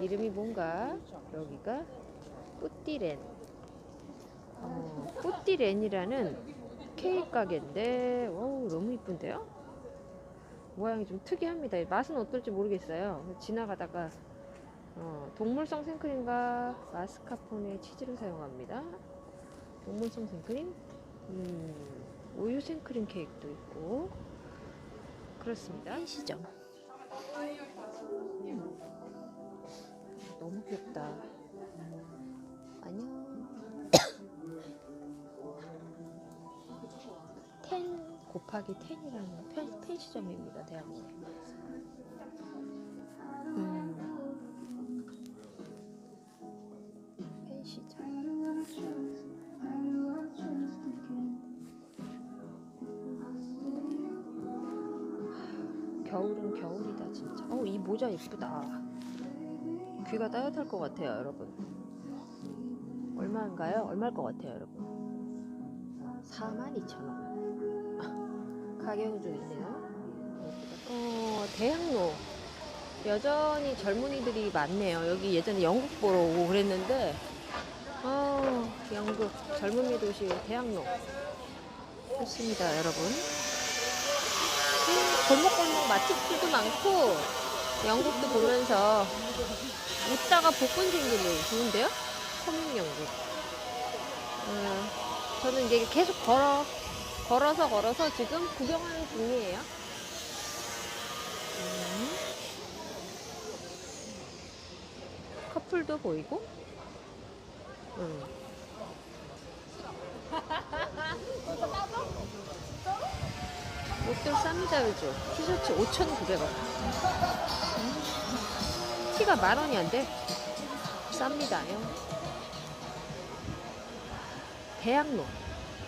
이름이 뭔가 여기가 뿌띠렌 어, 뿌띠렌이라는 케이크 가게인데 어우 너무 이쁜데요? 모양이 좀 특이합니다. 맛은 어떨지 모르겠어요. 지나가다가 어, 동물성 생크림과 마스카포네 치즈를 사용합니다. 동물성 생크림, 음, 우유 생크림 케이크도 있고 그렇습니다. 시점. 너무 귀엽다. 안녕. 텐 곱하기 텐이라는 펜, 펜시점입니다. 대학로. 음. 겨울은 겨울이다 진짜. 어, 이 모자 예쁘다. 귀가 따뜻할 것 같아요, 여러분. 얼마인가요? 얼마일 것 같아요, 여러분? 42,000원. 가격은 좀 있네요. 어, 대학로. 여전히 젊은이들이 많네요. 여기 예전에 영국 보러 오고 그랬는데, 어, 영국 젊은이 도시 대학로. 좋습니다, 여러분. 음, 골목골목 맛집들도 많고, 영국도 보면서 웃다가 복근 생기는 좋은데요? 성민영국. 음, 저는 이제 계속 걸어, 걸어서 걸어서 지금 구경하는 중이에요. 음. 커플도 보이고, 음. 옷들 쌉니다, 요즘. 티셔츠 5,900원. 티가 만 원이 안 돼. 쌉니다요. 대학로.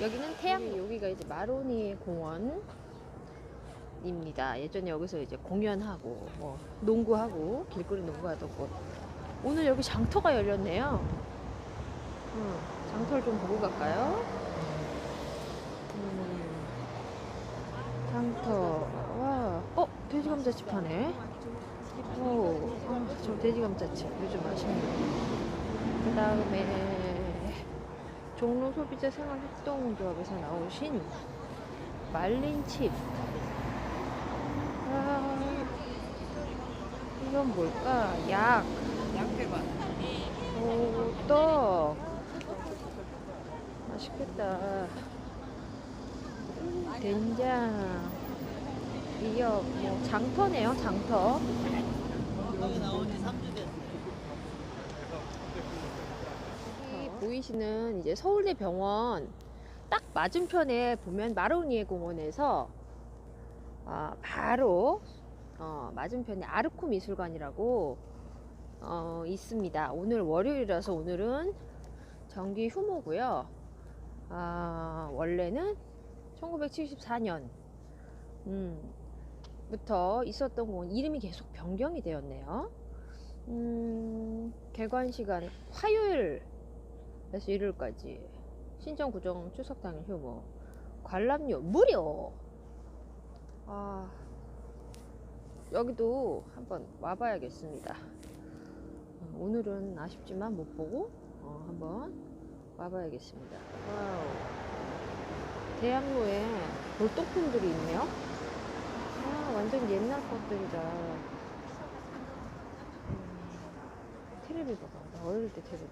여기는 태양, 여기가 이제 마로니 공원입니다. 예전에 여기서 이제 공연하고, 뭐, 농구하고, 길거리 농구하던 곳. 오늘 여기 장터가 열렸네요. 음, 장터를 좀 보고 갈까요? 음, 장터. 와, 어, 돼지 감자칩 하네. 오, 아, 저 돼지 감자칩 요즘 맛있네요. 그 다음에 종로 소비자 생활협동조합에서 나오신 말린 칩. 아, 이건 뭘까? 약. 양패관. 오, 떡. 맛있겠다. 음, 된장. 미역, 뭐, 장터네요, 장터. 여기 나온 지 3주 됐어요. 여기 보이시는 이제 서울대 병원 딱 맞은편에 보면 마로니에 공원에서 아, 바로 어, 맞은편에 아르코 미술관이라고 어, 있습니다. 오늘 월요일이라서 오늘은 정기 휴무고요. 아, 원래는 1974년 음, 부터 있었던 공원 이름이 계속 변경이 되었네요. 음, 개관 시간 화요일에서 일요일까지 신정 구정 추석 당일 휴무 관람료 무료! 아 여기도 한번 와봐야겠습니다. 어, 오늘은 아쉽지만 못 보고 어, 한번 와봐야겠습니다. 와우. 대학로에 돌동품들이 있네요. 아 완전 옛날 것들이다 음, 테레비 봐봐. 나 어릴 때 테레비